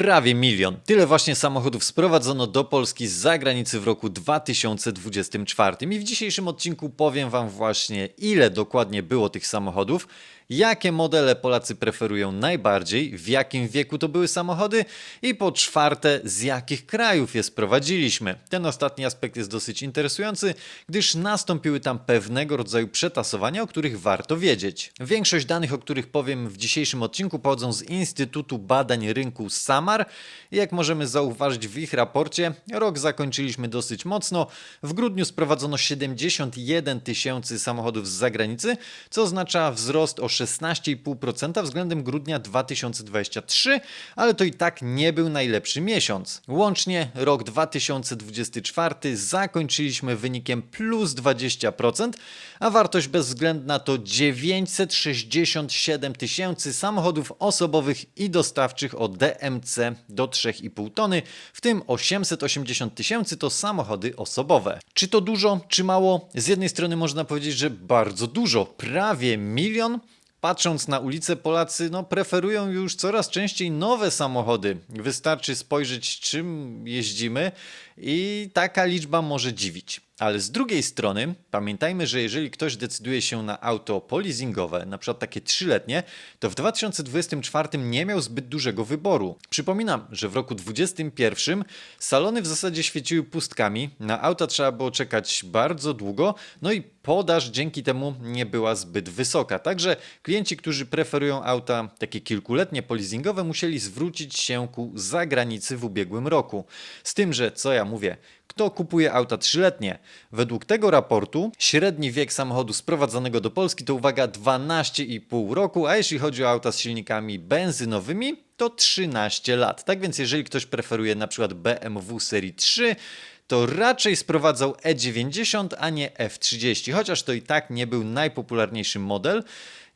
Prawie milion. Tyle właśnie samochodów sprowadzono do Polski z zagranicy w roku 2024. I w dzisiejszym odcinku powiem Wam właśnie, ile dokładnie było tych samochodów, jakie modele Polacy preferują najbardziej, w jakim wieku to były samochody i po czwarte, z jakich krajów je sprowadziliśmy. Ten ostatni aspekt jest dosyć interesujący, gdyż nastąpiły tam pewnego rodzaju przetasowania, o których warto wiedzieć. Większość danych, o których powiem w dzisiejszym odcinku, pochodzą z Instytutu Badań Rynku SAMAR jak możemy zauważyć w ich raporcie, rok zakończyliśmy dosyć mocno. W grudniu sprowadzono 71 tysięcy samochodów z zagranicy, co oznacza wzrost o 16,5% względem grudnia 2023, ale to i tak nie był najlepszy miesiąc. Łącznie rok 2024 zakończyliśmy wynikiem plus 20%, a wartość bezwzględna to 967 tysięcy samochodów osobowych i dostawczych o DMC do 3,5 tony, w tym 880 tysięcy to samochody osobowe. Czy to dużo, czy mało? Z jednej strony można powiedzieć, że bardzo dużo, prawie milion. Patrząc na ulicę, Polacy no, preferują już coraz częściej nowe samochody. Wystarczy spojrzeć, czym jeździmy, i taka liczba może dziwić. Ale z drugiej strony, pamiętajmy, że jeżeli ktoś decyduje się na auto polizingowe, na przykład takie trzyletnie, to w 2024 nie miał zbyt dużego wyboru. Przypominam, że w roku 2021 salony w zasadzie świeciły pustkami, na auta trzeba było czekać bardzo długo, no i podaż dzięki temu nie była zbyt wysoka. Także klienci, którzy preferują auta takie kilkuletnie polizingowe, musieli zwrócić się ku zagranicy w ubiegłym roku. Z tym, że co ja mówię, kto kupuje auta trzyletnie? Według tego raportu średni wiek samochodu sprowadzonego do Polski to uwaga 12,5 roku, a jeśli chodzi o auta z silnikami benzynowymi, to 13 lat. Tak więc jeżeli ktoś preferuje na przykład BMW serii 3, to raczej sprowadzał E90, a nie F30, chociaż to i tak nie był najpopularniejszy model.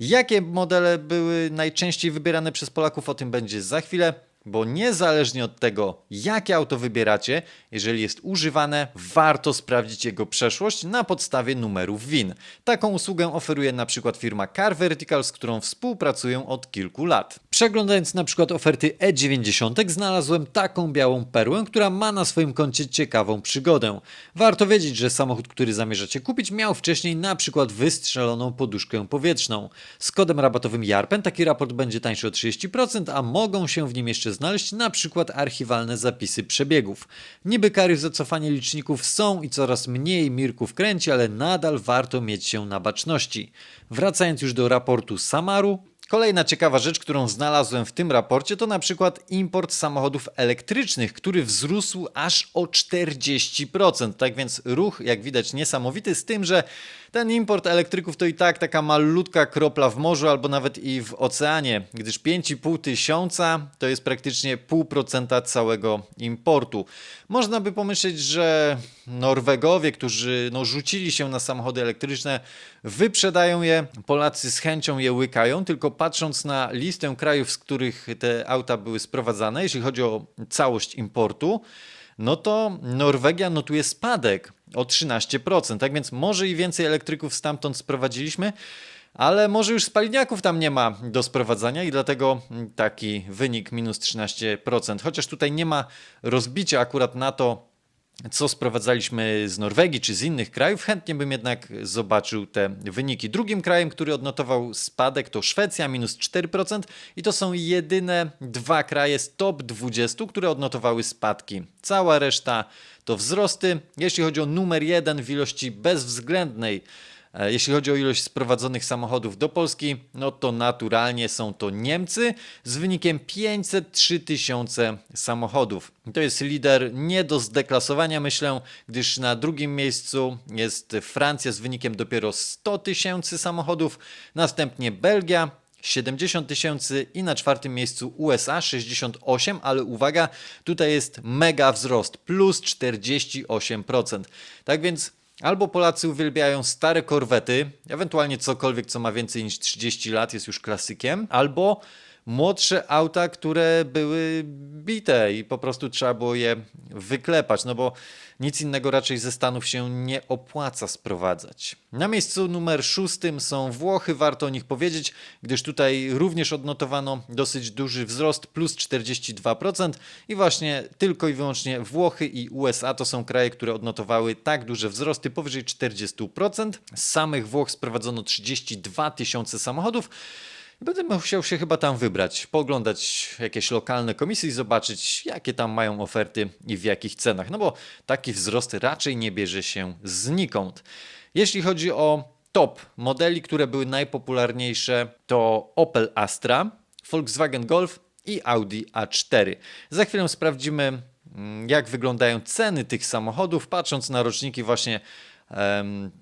Jakie modele były najczęściej wybierane przez Polaków, o tym będzie za chwilę. Bo niezależnie od tego, jakie auto wybieracie, jeżeli jest używane, warto sprawdzić jego przeszłość na podstawie numerów WIN. Taką usługę oferuje na przykład firma Car Vertical, z którą współpracują od kilku lat. Przeglądając na przykład oferty E90, znalazłem taką białą perłę, która ma na swoim koncie ciekawą przygodę. Warto wiedzieć, że samochód, który zamierzacie kupić, miał wcześniej na przykład wystrzeloną poduszkę powietrzną. Z kodem rabatowym JARPEN taki raport będzie tańszy o 30%, a mogą się w nim jeszcze znaleźć na przykład archiwalne zapisy przebiegów. Niby kary za cofanie liczników są i coraz mniej mirków kręci, ale nadal warto mieć się na baczności. Wracając już do raportu Samaru, Kolejna ciekawa rzecz, którą znalazłem w tym raporcie, to na przykład import samochodów elektrycznych, który wzrósł aż o 40%. Tak więc ruch, jak widać, niesamowity, z tym, że ten import elektryków to i tak taka malutka kropla w morzu albo nawet i w oceanie, gdyż 5,5 tysiąca to jest praktycznie 0,5% całego importu. Można by pomyśleć, że Norwegowie, którzy no, rzucili się na samochody elektryczne, wyprzedają je, Polacy z chęcią je łykają, tylko patrząc na listę krajów, z których te auta były sprowadzane, jeśli chodzi o całość importu, no to Norwegia notuje spadek o 13%. Tak więc może i więcej elektryków stamtąd sprowadziliśmy, ale może już spaliniaków tam nie ma do sprowadzania i dlatego taki wynik minus 13%. Chociaż tutaj nie ma rozbicia akurat na to, co sprowadzaliśmy z Norwegii czy z innych krajów, chętnie bym jednak zobaczył te wyniki. Drugim krajem, który odnotował spadek to Szwecja, minus 4% i to są jedyne dwa kraje z top 20, które odnotowały spadki. Cała reszta to wzrosty. Jeśli chodzi o numer jeden w ilości bezwzględnej, jeśli chodzi o ilość sprowadzonych samochodów do Polski, no to naturalnie są to Niemcy z wynikiem 503 tysiące samochodów. To jest lider nie do zdeklasowania, myślę, gdyż na drugim miejscu jest Francja z wynikiem dopiero 100 tysięcy samochodów, następnie Belgia 70 tysięcy i na czwartym miejscu USA 68, ale uwaga, tutaj jest mega wzrost, plus 48%. Tak więc Albo Polacy uwielbiają stare korwety, ewentualnie cokolwiek, co ma więcej niż 30 lat, jest już klasykiem, albo młodsze auta, które były bite i po prostu trzeba było je wyklepać, no bo nic innego raczej ze Stanów się nie opłaca sprowadzać. Na miejscu numer szóstym są Włochy, warto o nich powiedzieć, gdyż tutaj również odnotowano dosyć duży wzrost, plus 42% i właśnie tylko i wyłącznie Włochy i USA to są kraje, które odnotowały tak duże wzrosty, powyżej 40%. Z samych Włoch sprowadzono 32 tysiące samochodów, Będę musiał się chyba tam wybrać, pooglądać jakieś lokalne komisje i zobaczyć, jakie tam mają oferty i w jakich cenach. No bo taki wzrost raczej nie bierze się znikąd. Jeśli chodzi o top modeli, które były najpopularniejsze, to Opel Astra, Volkswagen Golf i Audi A4. Za chwilę sprawdzimy, mm, jak wyglądają ceny tych samochodów, patrząc na roczniki właśnie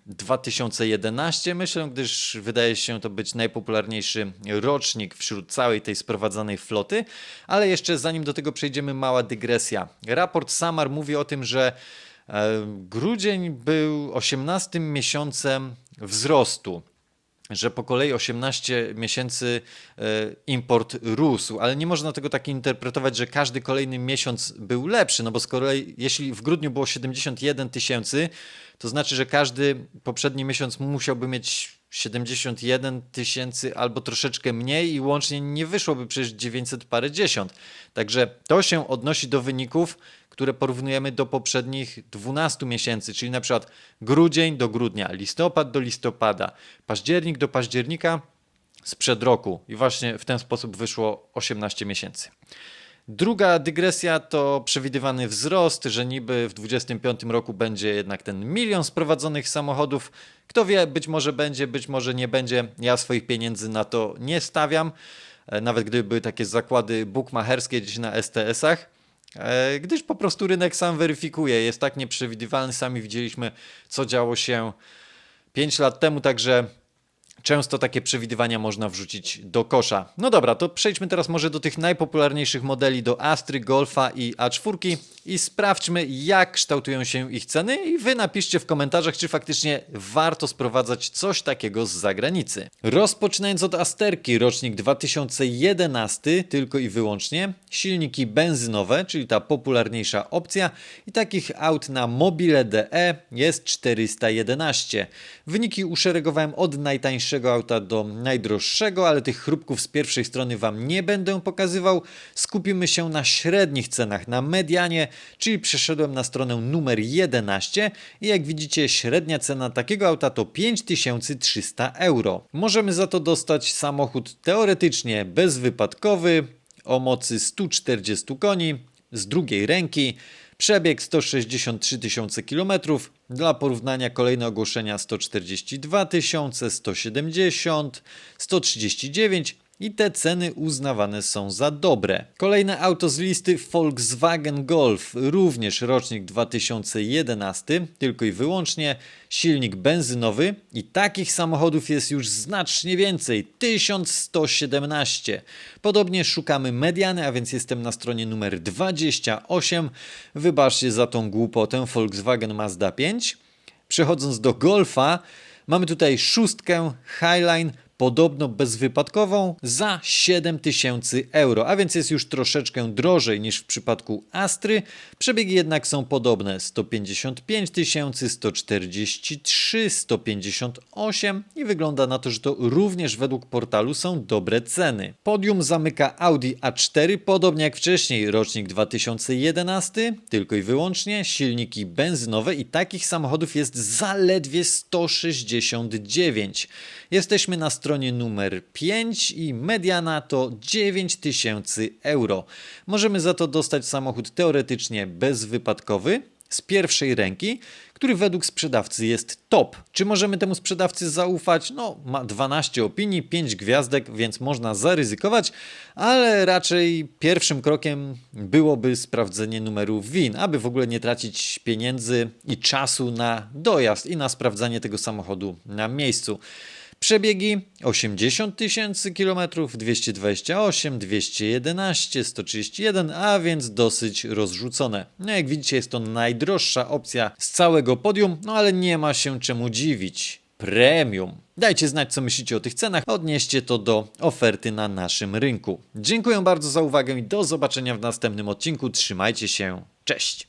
2011, myślę, gdyż wydaje się to być najpopularniejszy rocznik wśród całej tej sprowadzanej floty. Ale jeszcze zanim do tego przejdziemy, mała dygresja. Raport Samar mówi o tym, że grudzień był 18 miesiącem wzrostu że po kolei 18 miesięcy e, import rósł, ale nie można tego tak interpretować, że każdy kolejny miesiąc był lepszy, no bo kolei jeśli w grudniu było 71 tysięcy, to znaczy, że każdy poprzedni miesiąc musiałby mieć 71 tysięcy albo troszeczkę mniej i łącznie nie wyszłoby przecież 900 parę dziesiąt. Także to się odnosi do wyników, które porównujemy do poprzednich 12 miesięcy, czyli na przykład grudzień do grudnia, listopad do listopada, październik do października sprzed roku i właśnie w ten sposób wyszło 18 miesięcy. Druga dygresja to przewidywany wzrost, że niby w 2025 roku będzie jednak ten milion sprowadzonych samochodów. Kto wie, być może będzie, być może nie będzie. Ja swoich pieniędzy na to nie stawiam, e, nawet gdyby były takie zakłady bukmacherskie gdzieś na STS-ach. E, gdyż po prostu rynek sam weryfikuje, jest tak nieprzewidywalny. Sami widzieliśmy, co działo się 5 lat temu, także Często takie przewidywania można wrzucić do kosza. No dobra, to przejdźmy teraz może do tych najpopularniejszych modeli, do Astry, Golfa i A4 i sprawdźmy, jak kształtują się ich ceny i wy napiszcie w komentarzach, czy faktycznie warto sprowadzać coś takiego z zagranicy. Rozpoczynając od Asterki, rocznik 2011 tylko i wyłącznie, silniki benzynowe, czyli ta popularniejsza opcja i takich aut na mobile DE jest 411. Wyniki uszeregowałem od najtańszego najtańszego auta do najdroższego, ale tych chrupków z pierwszej strony Wam nie będę pokazywał. Skupimy się na średnich cenach, na medianie, czyli przeszedłem na stronę numer 11 i jak widzicie średnia cena takiego auta to 5300 euro. Możemy za to dostać samochód teoretycznie bezwypadkowy o mocy 140 koni z drugiej ręki, Przebieg 163 tysiące kilometrów. Dla porównania kolejne ogłoszenia 142 tysiące, 170, 139 i te ceny uznawane są za dobre. Kolejne auto z listy Volkswagen Golf, również rocznik 2011, tylko i wyłącznie silnik benzynowy i takich samochodów jest już znacznie więcej 1117. Podobnie szukamy mediany, a więc jestem na stronie numer 28. Wybaczcie za tą głupotę Volkswagen Mazda 5. Przechodząc do Golfa, mamy tutaj szóstkę Highline podobno bezwypadkową za 7000 euro, a więc jest już troszeczkę drożej niż w przypadku Astry. Przebiegi jednak są podobne 155 tysięcy, 143, 158 i wygląda na to, że to również według portalu są dobre ceny. Podium zamyka Audi A4, podobnie jak wcześniej, rocznik 2011, tylko i wyłącznie silniki benzynowe i takich samochodów jest zaledwie 169. Jesteśmy na stronie numer 5 i mediana to 9000 euro. Możemy za to dostać samochód teoretycznie bezwypadkowy z pierwszej ręki, który według sprzedawcy jest top. Czy możemy temu sprzedawcy zaufać? No, ma 12 opinii, 5 gwiazdek, więc można zaryzykować, ale raczej pierwszym krokiem byłoby sprawdzenie numeru WIN, aby w ogóle nie tracić pieniędzy i czasu na dojazd i na sprawdzanie tego samochodu na miejscu. Przebiegi 80 tysięcy kilometrów, 228, 211, 131, a więc dosyć rozrzucone. No jak widzicie jest to najdroższa opcja z całego podium, no ale nie ma się czemu dziwić. premium. Dajcie znać, co myślicie o tych cenach, odnieście to do oferty na naszym rynku. Dziękuję bardzo za uwagę i do zobaczenia w następnym odcinku. Trzymajcie się. Cześć!